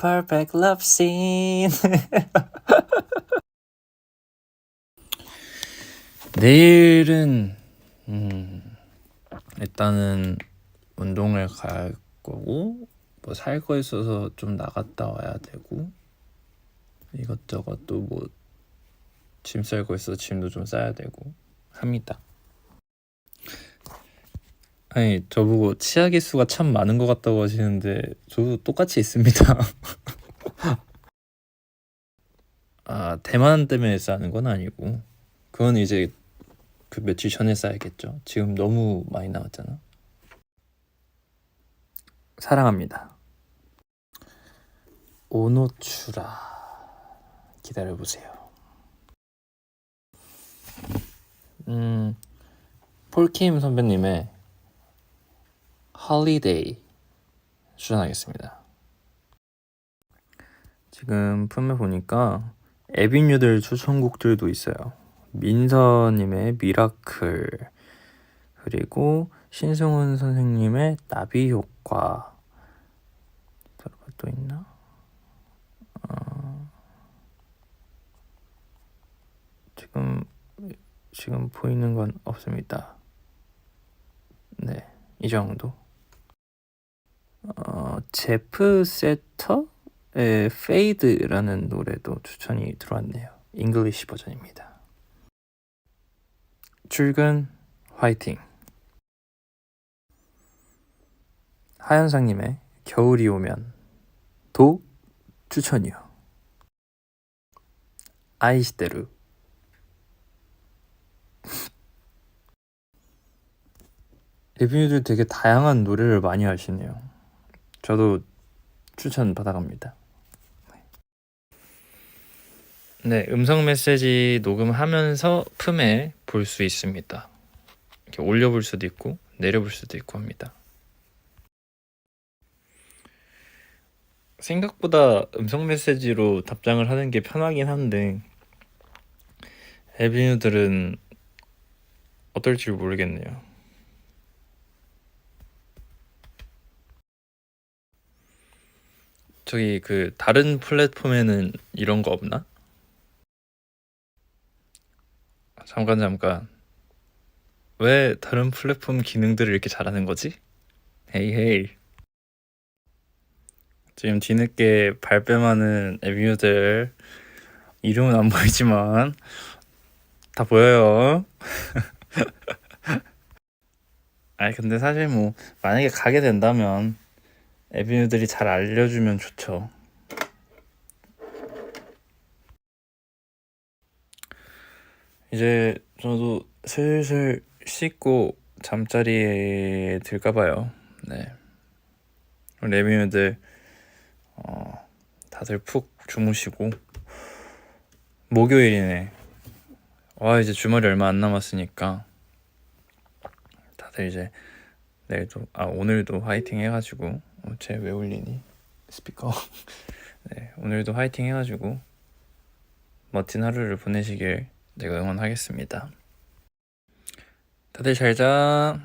perfect love scene. 내일은 음, 일단은 운동을 갈 거고 뭐 살 거 있어서 좀 나갔다 와야 되고 이것저것 또 뭐 짐 쌀 거 있어서 짐도 좀 싸야 되고 합니다. 아니 저보고 치아 개수가 참 많은 것 같다고 하시는데 저도 똑같이 있습니다. 아 대만 때문에 싸는 건 아니고 그건 이제 그 며칠 전에 싸야겠죠. 지금 너무 많이 나왔잖아. 사랑합니다. 오노추라 기다려 보세요. 음 폴킴 선배님의 홀리데이 추천하겠습니다. 지금 품에 보니까 에비뉴들 추천곡들도 있어요. 민서님의 미라클 그리고 신승훈 선생님의 나비 효과 또 있나? 어, 지금 지금 보이는 건 없습니다. 네, 이 정도. 어, 제프 세터의 페이드라는 노래도 추천이 들어왔네요. 잉글리시 버전입니다. 출근 화이팅. 하현상님의 겨울이 오면 도 추천이요. 아이시테루. 리뷰들 되게 다양한 노래를 많이 하시네요. 저도 추천 받아갑니다. 네, 음성 메시지 녹음하면서 품에 볼 수 있습니다. 이렇게 올려볼 수도 있고 내려볼 수도 있고 합니다. 생각보다 음성 메시지로 답장을 하는 게 편하긴 한데 에비뉴들은 어떨지 모르겠네요. 저기 그 다른 플랫폼에는 이런 거 없나? 잠깐 잠깐. 왜 다른 플랫폼 기능들을 이렇게 잘하는 거지? 헤이 헤이. 지금 뒤늦게 발뺌하는 에비뉴들 이름은 안 보이지만 다 보여요. 아니 근데 사실 뭐 만약에 가게 된다면 에비뉴들이 잘 알려주면 좋죠. 이제 저도 슬슬 씻고 잠자리에 들까 봐요. 네. 우리 에비뉴들 어, 다들 푹 주무시고 목요일이네. 와 이제 주말이 얼마 안 남았으니까 다들 이제 내일도 아 오늘도 화이팅 해가지고 어, 쟤왜 울리니? 스피커. 네 오늘도 화이팅 해가지고 멋진 하루를 보내시길 내가 응원하겠습니다. 다들 잘 자